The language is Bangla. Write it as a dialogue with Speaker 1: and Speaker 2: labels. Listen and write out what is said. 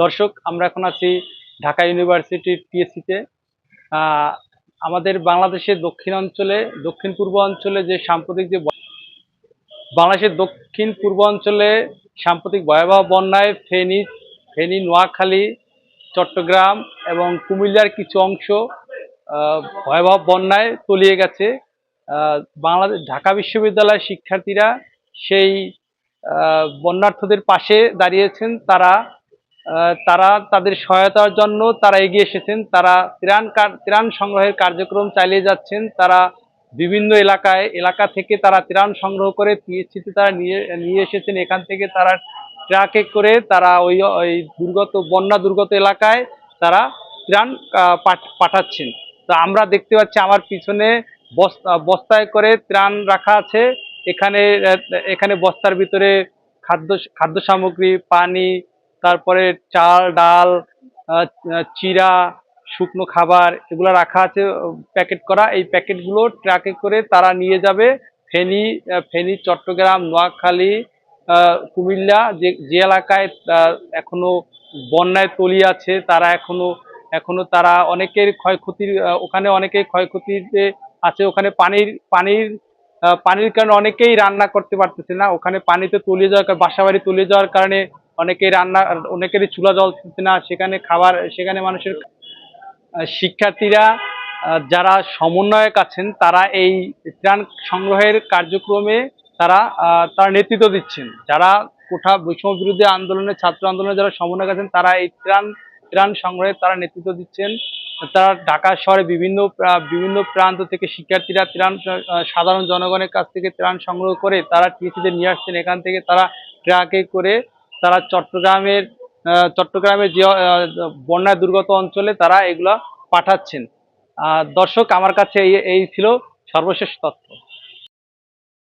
Speaker 1: দর্শক, আমরা এখন আছি ঢাকা ইউনিভার্সিটির টিএসসিতে আমাদের বাংলাদেশের দক্ষিণ অঞ্চলে, দক্ষিণ পূর্ব অঞ্চলে যে সাম্প্রতিক যে বাংলাদেশের দক্ষিণ পূর্ব অঞ্চলে সাম্প্রতিক ভয়াবহ বন্যায় ফেনী ফেনী, নোয়াখালী, চট্টগ্রাম এবং কুমিল্লার কিছু অংশ ভয়াবহ বন্যায় তলিয়ে গেছে। বাংলাদেশ, ঢাকা বিশ্ববিদ্যালয়ের শিক্ষার্থীরা সেই বন্যার্থদের পাশে দাঁড়িয়েছেন। তারা তারা তাদের সহায়তার জন্য তারা এগিয়ে এসেছেন। তারা ত্রাণ ত্রাণ সংগ্রহের কার্যক্রম চালিয়ে যাচ্ছেন। তারা বিভিন্ন এলাকায়, এলাকা থেকে তারা ত্রাণ সংগ্রহ করে পিএইচসিতে তারা নিয়ে নিয়ে এসেছেন। এখান থেকে তারা ট্রাকে করে তারা ওই ওই দুর্গত, বন্যা দুর্গত এলাকায় তারা ত্রাণ পাঠ- পাঠাচ্ছেন। তো আমরা দেখতে পাচ্ছি আমার পিছনে বস্তা, বস্তায় করে ত্রাণ রাখা আছে। এখানে এখানে বস্তার ভিতরে খাদ্য খাদ্য সামগ্রী, পানি তারপরে চাল, ডাল চিরা, শুকনো খাবার এগুলো রাখা আছে, প্যাকেট করা। এই প্যাকেটগুলো ট্রাকে করে তারা নিয়ে যাবে ফেনী ফেনী, চট্টগ্রাম, নোয়াখালী কুমিল্লা যে যে এলাকায় এখনও বন্যায় তলিয়ে আছে, তারা এখনও এখনও তারা অনেকের ক্ষয়ক্ষতির ওখানে অনেকেই ক্ষয়ক্ষতিতে আছে। ওখানে পানির পানির পানির কারণে অনেকেই রান্না করতে পারতেছে না। ওখানে পানিতে তলিয়ে যাওয়ার বাসা বাড়ি তলিয়ে যাওয়ার কারণে অনেকেই রান্না, অনেকেরই চুলা জ্বলতেছে না, সেখানে খাবার, সেখানে মানুষের শিক্ষার্থীরা যারা সমন্বয়ক আছেন, তারা এই ত্রাণ সংগ্রহের কার্যক্রমে তারা তার নেতৃত্ব দিচ্ছেন। যারা কোঠা বৈষম্য বিরোধী আন্দোলনে ছাত্র আন্দোলনে যারা সমন্বয়ক আছেন, তারা এই ত্রাণ ত্রাণ সংগ্রহে তারা নেতৃত্ব দিচ্ছেন। তারা ঢাকা শহরে বিভিন্ন বিভিন্ন প্রান্ত থেকে শিক্ষার্থীরা ত্রাণ সাধারণ জনগণের কাছ থেকে ত্রাণ সংগ্রহ করে তারা টিএসিতে নিয়ে আসছেন। এখান থেকে তারা ট্রাকে করে তারা চট্টগ্রামের চট্টগ্রামের যে বন্যায় বন্যা দুর্গত অঞ্চলে তারা এগুলা পাঠাচ্ছেন। দর্শক, আমার কাছে এই ছিল সর্বশেষ তথ্য।